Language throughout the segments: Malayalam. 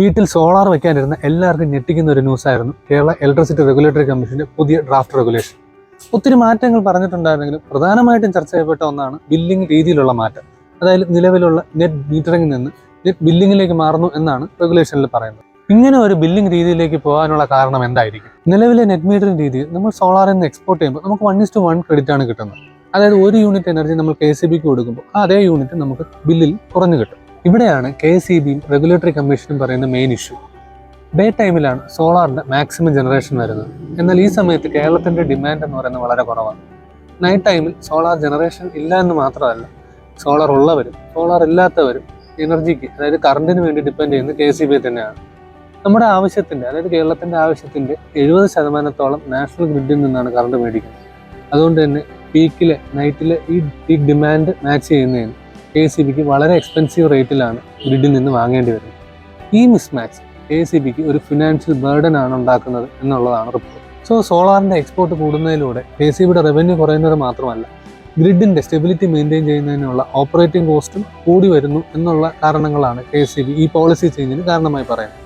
വീട്ടിൽ സോളാർ വെക്കാനിരുന്ന എല്ലാവർക്കും ഞെട്ടിക്കുന്ന ഒരു ന്യൂസായിരുന്നു കേരള ഇലക്ട്രിസിറ്റി റെഗുലേറ്ററി കമ്മീഷന്റെ പുതിയ ഡ്രാഫ്റ്റ് റെഗുലേഷൻ ഒത്തിരി മാറ്റങ്ങൾ പറഞ്ഞിട്ടുണ്ടായിരുന്നെങ്കിലും പ്രധാനമായിട്ടും ചർച്ച ചെയ്യപ്പെട്ട ഒന്നാണ് ബില്ലിംഗ് രീതിയിലുള്ള മാറ്റം. അതായത് നിലവിലുള്ള നെറ്റ് മീറ്ററിംഗിൽ നിന്ന് നെറ്റ് ബില്ലിങ്ങിലേക്ക് മാറുന്നു എന്നാണ് റെഗുലേഷനിൽ പറയുന്നത്. ഇങ്ങനെ ഒരു ബില്ലിംഗ് രീതിയിലേക്ക് പോകാനുള്ള കാരണം എന്തായിരിക്കും? നിലവിലെ നെറ്റ് മീറ്ററിംഗ് രീതിയിൽ നമ്മൾ സോളാറിൽ നിന്ന് എക്സ്പോർട്ട് ചെയ്യുമ്പോൾ നമുക്ക് വൺ ഇസ്റ്റു വൺ ക്രെഡിറ്റ് ആണ് കിട്ടുന്നത്. അതായത് ഒരു യൂണിറ്റ് എനർജി നമ്മൾ കെ സി ബിക്ക് കൊടുക്കുമ്പോൾ അതേ യൂണിറ്റ് നമുക്ക് ബില്ലിൽ കുറഞ്ഞു കിട്ടും. ഇവിടെയാണ് കെ എസ് ഇ ബിയും റെഗുലേറ്ററി കമ്മീഷനും പറയുന്ന മെയിൻ ഇഷ്യൂ ഡേ ടൈമിലാണ് സോളാറിന്റെ മാക്സിമം ജനറേഷൻ വരുന്നത്. എന്നാൽ ഈ സമയത്ത് കേരളത്തിന്റെ ഡിമാൻഡ് എന്ന് പറയുന്നത് വളരെ കുറവാണ്. നൈറ്റ് ടൈമിൽ സോളാർ ജനറേഷൻ ഇല്ല എന്ന് മാത്രമല്ല സോളാർ ഉള്ളവരും സോളാർ ഇല്ലാത്തവരും എനർജിക്ക് അതായത് കറണ്ടിന് വേണ്ടി ഡിപ്പെൻഡ് ചെയ്യുന്നത് കെ സി ബി തന്നെയാണ്. നമ്മുടെ ആവശ്യത്തിന്റെ അതായത് കേരളത്തിന്റെ ആവശ്യത്തിന്റെ എഴുപത് ശതമാനത്തോളം നാഷണൽ ഗ്രിഡിൽ നിന്നാണ് കറണ്ട് മേടിക്കുന്നത്. അതുകൊണ്ട് തന്നെ പീക്കിലെ നൈറ്റിലെ ഈ പീക്ക് ഡിമാൻഡ് മാച്ച് ചെയ്യുന്നതിന് കെ സി ബിക്ക് വളരെ എക്സ്പെൻസീവ് റേറ്റിലാണ് ഗ്രിഡിൽ നിന്ന് വാങ്ങേണ്ടി വരുന്നത്. ഈ മിസ്മാച്ച് കെ സി ബിക്ക് ഒരു ഫിനാൻഷ്യൽ ബേർഡൻ ആണ് ഉണ്ടാക്കുന്നത് എന്നുള്ളതാണ് റിപ്പോർട്ട് സോ സോളാറിന്റെ എക്സ്പോർട്ട് കൂടുന്നതിലൂടെ കെ സി ബിയുടെ റവന്യൂ കുറയുന്നത് മാത്രമല്ല ഗ്രിഡിന്റെ സ്റ്റെബിലിറ്റി മെയിന്റെയിൻ ചെയ്യുന്നതിനുള്ള ഓപ്പറേറ്റിംഗ് കോസ്റ്റും കൂടി വരുന്നു എന്നുള്ള കാരണങ്ങളാണ് കെ സി ബി ഈ പോളിസി ചേഞ്ചിന് കാരണമായി പറയുന്നത്.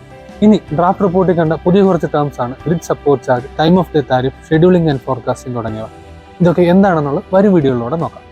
ഇനി ഡ്രാഫ്റ്റ് റിപ്പോർട്ടിൽ കണ്ട പുതിയ കുറച്ച് ടേംസ് ആണ് grid support charge time of day tariff scheduling and forecasting തുടങ്ങിയവ. ഇതൊക്കെ എന്താണെന്നുള്ള വരും വീഡിയോയിലൂടെ നോക്കാം.